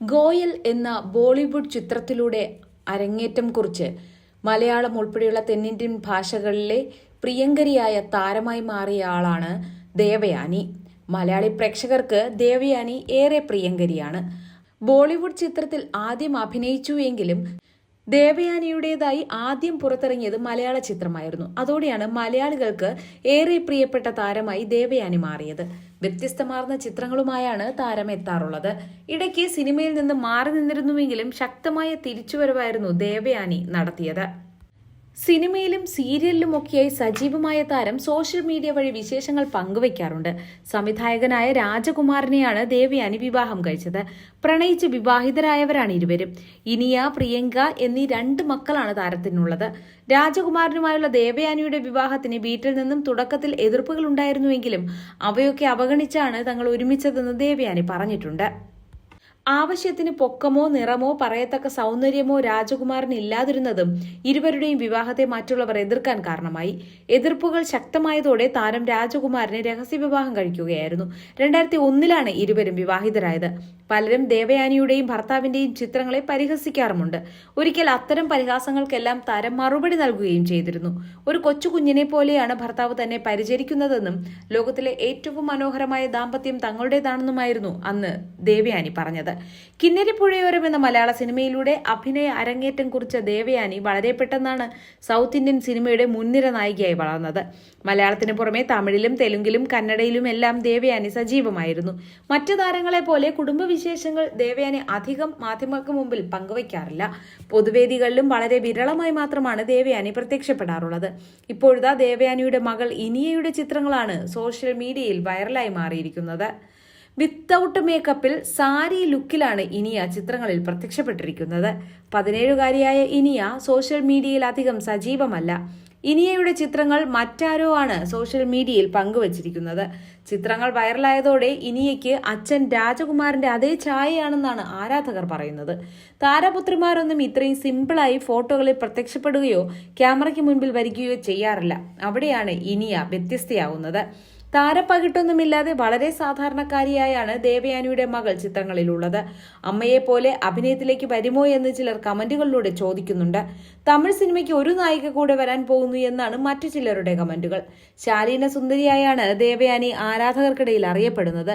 ഗോയൽ എന്ന ബോളിവുഡ് ചിത്രത്തിലൂടെ അരങ്ങേറ്റം കുറിച്ച് മലയാളം ഉൾപ്പെടെയുള്ള തെന്നിന്ത്യൻ ഭാഷകളിലെ പ്രിയങ്കരിയായ താരമായി മാറിയ ആളാണ് ദേവയാനി. മലയാളി പ്രേക്ഷകർക്ക് ദേവയാനി ഏറെ പ്രിയങ്കരിയാണ്. ബോളിവുഡ് ചിത്രത്തിൽ ആദ്യം അഭിനയിച്ചു എങ്കിലും ദേവയാനിയുടേതായി ആദ്യം പുറത്തിറങ്ങിയത് മലയാള ചിത്രമായിരുന്നു. അതോടെയാണ് മലയാളികൾക്ക് ഏറെ പ്രിയപ്പെട്ട താരമായി ദേവയാനി മാറിയത്. വ്യത്യസ്തമാർന്ന ചിത്രങ്ങളുമായാണ് താരം എത്താറുള്ളത്. ഇടയ്ക്ക് സിനിമയിൽ നിന്ന് മാറി നിന്നിരുന്നുവെങ്കിലും ശക്തമായ തിരിച്ചുവരവായിരുന്നു ദേവയാനി നടത്തിയത്. സിനിമയിലും സീരിയലിലും സീരിയലിലുമൊക്കെയായി സജീവമായ താരം സോഷ്യൽ മീഡിയ വഴി വിശേഷങ്ങൾ പങ്കുവയ്ക്കാറുണ്ട്. സംവിധായകനായ രാജകുമാരനെയാണ് ദേവയാനി വിവാഹം കഴിച്ചത്. പ്രണയിച്ച് വിവാഹിതരായവരാണ് ഇരുവരും. ഇനിയ പ്രിയങ്ക എന്നീ രണ്ട് മക്കളാണ് താരത്തിനുള്ളത്. രാജകുമാരനുമായുള്ള ദേവയാനിയുടെ വിവാഹത്തിന് വീട്ടിൽ നിന്നും തുടക്കത്തിൽ എതിർപ്പുകൾ ഉണ്ടായിരുന്നുവെങ്കിലും അവയൊക്കെ അവഗണിച്ചാണ് തങ്ങൾ ഒരുമിച്ചതെന്ന് ദേവയാനി പറഞ്ഞിട്ടുണ്ട്. ആവശ്യത്തിന് പൊക്കമോ നിറമോ പറയത്തക്ക സൗന്ദര്യമോ രാജകുമാരന് ഇല്ലാതിരുന്നതും ഇരുവരുടെയും വിവാഹത്തെ മറ്റുള്ളവർ എതിർക്കാൻ കാരണമായി. എതിർപ്പുകൾ ശക്തമായതോടെ താരം രാജകുമാരനെ രഹസ്യവിവാഹം കഴിക്കുകയായിരുന്നു. രണ്ടായിരത്തി ഒന്നിലാണ് ഇരുവരും വിവാഹിതരായത്. പലരും ദേവയാനിയുടെയും ഭർത്താവിന്റെയും ചിത്രങ്ങളെ പരിഹസിക്കാറുമുണ്ട്. ഒരിക്കൽ അത്തരം പരിഹാസങ്ങൾക്കെല്ലാം താരം മറുപടി നൽകുകയും ചെയ്തിരുന്നു. ഒരു കൊച്ചു കുഞ്ഞിനെ പോലെയാണ് ഭർത്താവ് തന്നെ പരിചരിക്കുന്നതെന്നും ലോകത്തിലെ ഏറ്റവും മനോഹരമായ ദാമ്പത്യം തങ്ങളുടേതാണെന്നുമായിരുന്നു അന്ന് ദേവയാനി പറഞ്ഞത്. കിന്നരിപ്പുഴയോരം എന്ന മലയാള സിനിമയിലൂടെ അഭിനയ അരങ്ങേറ്റം കുറിച്ച ദേവയാനി വളരെ പെട്ടെന്നാണ് സൗത്ത് ഇന്ത്യൻ സിനിമയുടെ മുൻനിര നായികയായി വളർന്നത്. മലയാളത്തിന് പുറമെ തമിഴിലും തെലുങ്കിലും കന്നഡയിലും എല്ലാം ദേവയാനി സജീവമായിരുന്നു. മറ്റു താരങ്ങളെ പോലെ കുടുംബവിശേഷങ്ങൾ ദേവയാനി അധികം മാധ്യമങ്ങൾക്ക് മുമ്പിൽ പങ്കുവയ്ക്കാറില്ല. പൊതുവേദികളിലും വളരെ വിരളമായി മാത്രമാണ് ദേവയാനി പ്രത്യക്ഷപ്പെടാറുള്ളത്. ഇപ്പോഴത്തെ ദേവയാനിയുടെ മകൾ ഇനിയയുടെ ചിത്രങ്ങളാണ് സോഷ്യൽ മീഡിയയിൽ വൈറലായി മാറിയിരിക്കുന്നത്. വിത്തൗട്ട് മേക്കപ്പിൽ സാരി ലുക്കിലാണ് ഇനിയ ചിത്രങ്ങളിൽ പ്രത്യക്ഷപ്പെട്ടിരിക്കുന്നത്. പതിനേഴുകാരിയായ ഇനിയ സോഷ്യൽ മീഡിയയിൽ അധികം സജീവമല്ല. ഇനിയയുടെ ചിത്രങ്ങൾ മറ്റാരോ ആണ് സോഷ്യൽ മീഡിയയിൽ പങ്കുവച്ചിരിക്കുന്നത്. ചിത്രങ്ങൾ വൈറലായതോടെ ഇനിയയ്ക്ക് അച്ഛൻ രാജകുമാരന്റെ അതേ ഛായയാണെന്നാണ് ആരാധകർ പറയുന്നത്. താരപുത്രിമാരൊന്നും ഇത്രയും സിമ്പിളായി ഫോട്ടോകളിൽ പ്രത്യക്ഷപ്പെടുകയോ ക്യാമറയ്ക്ക് മുൻപിൽ വരികയോ ചെയ്യാറില്ല. അവിടെയാണ് ഇനിയ വ്യത്യസ്തയാവുന്നത് താരപ്പകിട്ടൊന്നുമില്ലാതെ വളരെ സാധാരണക്കാരിയായാണ് ദേവയാനിയുടെ മകൾ ചിത്രങ്ങളിലുള്ളത്. അമ്മയെ പോലെ അഭിനയത്തിലേക്ക് വരുമോ എന്ന് ചിലർ കമന്റുകളിലൂടെ ചോദിക്കുന്നുണ്ട്. തമിഴ് സിനിമയ്ക്ക് ഒരു നായിക കൂടെ വരാൻ പോകുന്നു എന്നാണ് മറ്റു ചിലരുടെ കമന്റുകൾ. ശാലീന സുന്ദരിയായാണ് ദേവയാനി ആരാധകർക്കിടയിൽ അറിയപ്പെടുന്നത്.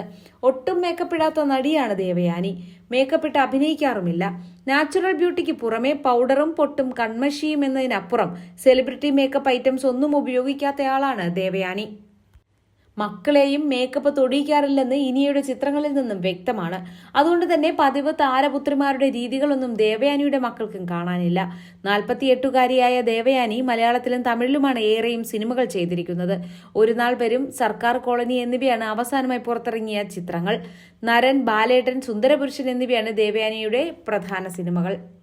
ഒട്ടും മേക്കപ്പിടാത്ത നടിയാണ് ദേവയാനി. മേക്കപ്പ് ഇട്ട് അഭിനയിക്കാറുമില്ല. നാച്ചുറൽ ബ്യൂട്ടിക്ക് പുറമെ പൗഡറും പൊട്ടും കൺമഷിയും എന്നതിനപ്പുറം സെലിബ്രിറ്റി മേക്കപ്പ് ഐറ്റംസ് ഒന്നും ഉപയോഗിക്കാത്തയാളാണ് ദേവയാനി. മക്കളെയും മേക്കപ്പ് തൊടിയിക്കാറില്ലെന്ന് ഇനിയുടെ ചിത്രങ്ങളിൽ നിന്നും വ്യക്തമാണ്. അതുകൊണ്ട് തന്നെ പതിവ് താരപുത്രിമാരുടെ രീതികളൊന്നും ദേവയാനിയുടെ മക്കൾക്കും കാണാനില്ല. നാൽപ്പത്തിയെട്ടുകാരിയായ ദേവയാനി മലയാളത്തിലും തമിഴിലുമാണ് ഏറെയും സിനിമകൾ ചെയ്തിരിക്കുന്നത്. ഒരു നാൾ വരും സർക്കാർ കോളനി എന്നിവയാണ് അവസാനമായി പുറത്തിറങ്ങിയ ചിത്രങ്ങൾ. നരൻ ബാലേട്ടൻ സുന്ദരപുരുഷൻ എന്നിവയാണ് ദേവയാനിയുടെ പ്രധാന സിനിമകൾ.